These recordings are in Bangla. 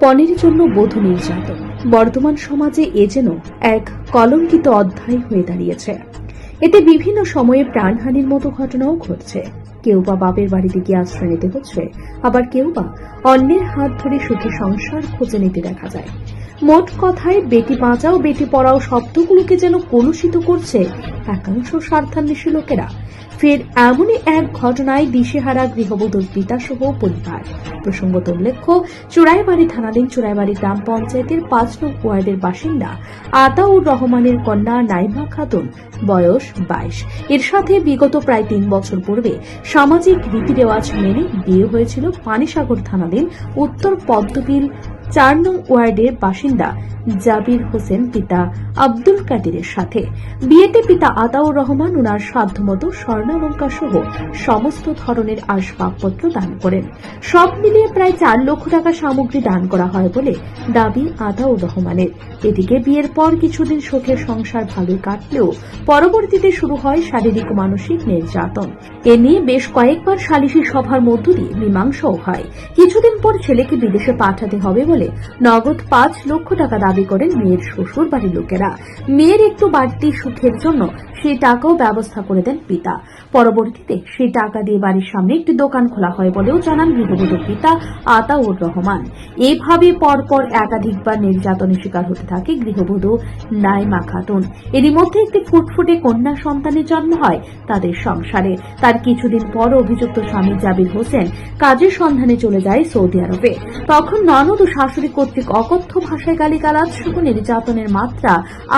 পণের জন্য বোধ নির্যাতন। বর্তমান সমাজে এ যেন এক কলঙ্কিত অধ্যায় হয়ে দাঁড়িয়েছে। এতে বিভিন্ন সময়ে প্রাণহানির মতো ঘটনাও ঘটছে। কেউ বা বাপের বাড়িতে গিয়ে আশ্রয় নিতে হচ্ছে। আবার কেউ বা অন্যের হাত ধরে সুখী সংসার খুঁজে নিতে দেখা যায়। মোট কথায়, বেটি বাঁচাও, বেটি পড়াও শব্দগুলোকে যেন কলুষিত করছে একাংশ স্বার্থান্বেষী লোকেরা। ফের এমনই এক ঘটনায় দিশেহারা গৃহবধূর পিতা সহ পরিবার। প্রসঙ্গত উল্লেখ্য, চুরাইবাড়ি থানাধীন চুরাইবাড়ি গ্রাম পঞ্চায়েতের পাঁচ নং ওয়ার্ডের বাসিন্দা আতাউর রহমানের কন্যা নাইমা খাতুন, বয়স বাইশ। এর সাথে বিগত প্রায় তিন বছর পূর্বে সামাজিক রীতি রেওয়াজ মেনে বিয়ে হয়েছিল পানিসাগর থানাধীন উত্তর পদ্মবিল চার নং ওয়ার্ডের বাসিন্দা জাবির হোসেন পিতা আব্দুল কাদিরের সাথে। বিয়েতে পিতা আতাউর রহমান ওনার সাধ্যমতো স্বর্ণালঙ্কার সহ সমস্ত ধরনের আসবাবপত্র দান করেন। সব মিলিয়ে প্রায় চার লক্ষ টাকা সামগ্রী দান করা হয় বলে দাবি আতাউর রহমানের। এদিকে বিয়ের পর কিছুদিন সুখের সংসার ভালোই কাটলেও পরবর্তীতে শুরু হয় শারীরিক মানসিক নির্যাতন। এ নিয়ে বেশ কয়েকবার সালিশি সভার মধ্য দিয়ে মীমাংসাও হয়। কিছুদিন পর ছেলেকে বিদেশে পাঠাতে হবে বলে নগদ পাঁচ লক্ষ টাকা দাবি করেন মেয়ের শ্বশুর বাড়ির লোকেরা। মেয়ের একটু বাড়তি সুখের জন্য সেই টাকাও ব্যবস্থা করে দেন পিতা। পরবর্তীতে সেই টাকা দিয়ে বাড়ির সামনে একটি দোকান খোলা হয় বলেও জানান গৃহবধূর পিতা আতাউর রহমান। এভাবে পরপর একাধিকবার নির্যাতনের শিকার হতে থাকে গৃহবধূ নাইমা খাতুন। এরই মধ্যে একটি ফুটফুটে কন্যা সন্তানের জন্ম হয় তাদের সংসারে। তার কিছুদিন পর অভিযুক্ত স্বামী জাবির হোসেন কাজের সন্ধানে চলে যায় সৌদি আরবে। তখন ননদ ও শাশুড়ি কর্তৃক অকথ্য ভাষায় গালিগালাজ সহ নির্যাতনের মাত্রা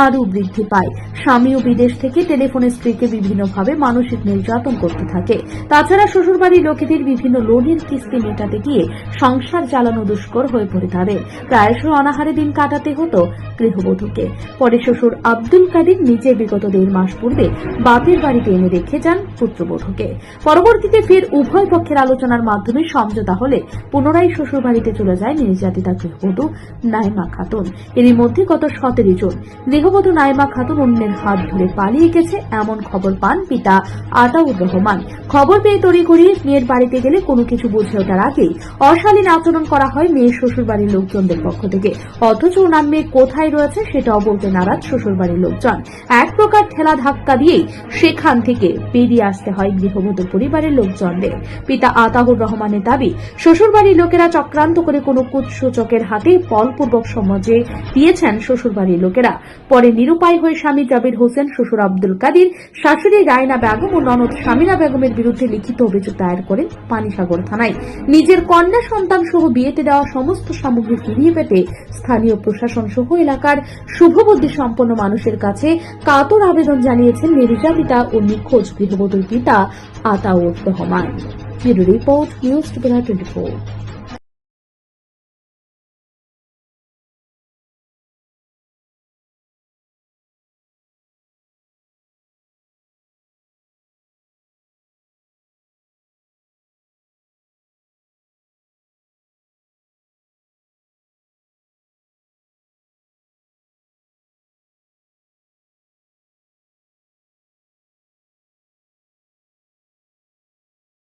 আরও বৃদ্ধি পায়। স্বামীও বিদেশ থেকে টেলিফোনে স্ত্রীকে বিভিন্নভাবে মানসিক নির্যাতন করতে থাকে। তাছাড়া শ্বশুরবাড়ির লোকেদের বিভিন্ন লোনের কিস্তি মেটাতে গিয়ে সংসার চালানো দুষ্কর হয়ে পড়ে তাদের। প্রায়শই অনাহারে দিন কাটাতে হতো গৃহবধূকে। পরে শ্বশুর আব্দুল কাদির নিজে বিগত দেড় মাস পূর্বে বাপের বাড়িতে এনে রেখে যান পুত্রবধূকে। পরবর্তীতে ফের উভয় পক্ষের আলোচনার মাধ্যমে সমঝোতা হলে পুনরায় শ্বশুরবাড়িতে চলে যায় নির্যাতিতা গৃহবধূ নাইমা খাতুন। এরই মধ্যে গত সতেরো জন গৃহবধূ নাইমা খাতুন অন্যের হাত ধরে পালিয়ে গেছে এমন খবর পান পিতা আতাউর রহমান। খবর পেয়ে তড়িঘড়ি মেয়ের বাড়িতে গেলে কোনো কিছু বুঝে ওঠার আগেই অশালীন আচরণ করা হয় মেয়ের শ্বশুর বাড়ির লোকজনদের পক্ষ থেকে। অথচ ওনার মেয়ে কোথায় রয়েছে সেটাও বলতে নারাজ শ্বশুরবাড়ির লোকজন। এক প্রকার ঠেলা ধাক্কা দিয়েই সেখান থেকে বেরিয়ে আসতে হয় গৃহবধূ পরিবারের লোকজনদের। পিতা আতাউর রহমানের দাবি, শ্বশুরবাড়ির লোকেরা চক্রান্ত করে কোনো কুৎসূচকের হাতে বলপূর্বক সমাজে দিয়েছেন শ্বশুর বাড়ির লোকেরা। পরে নিরুপায় হয়ে স্বামী জাবির হোসেন, শ্বশুর আব্দুল কাদির, শাশুড়ি রায়না বেগম ও ননদ স্বামীনা বেগমের বিরুদ্ধে লিখিত অভিযোগ দায়ের করেন পানিসাগর থানায়। নিজের কন্যা সন্তান সহ বিয়েতে দেওয়া সমস্ত সামগ্রী ফিরিয়ে পেতে স্থানীয় প্রশাসন সহ এলাকার শুভবুদ্ধি সম্পন্ন মানুষের কাছে কাতর আবেদন জানিয়েছেন নির্যাতিতা ও নিখোঁজ গৃহবধূর পিতা আতাউর রহমান। রিপোর্ট, নিউজ টুপেলা টোয়েন্টি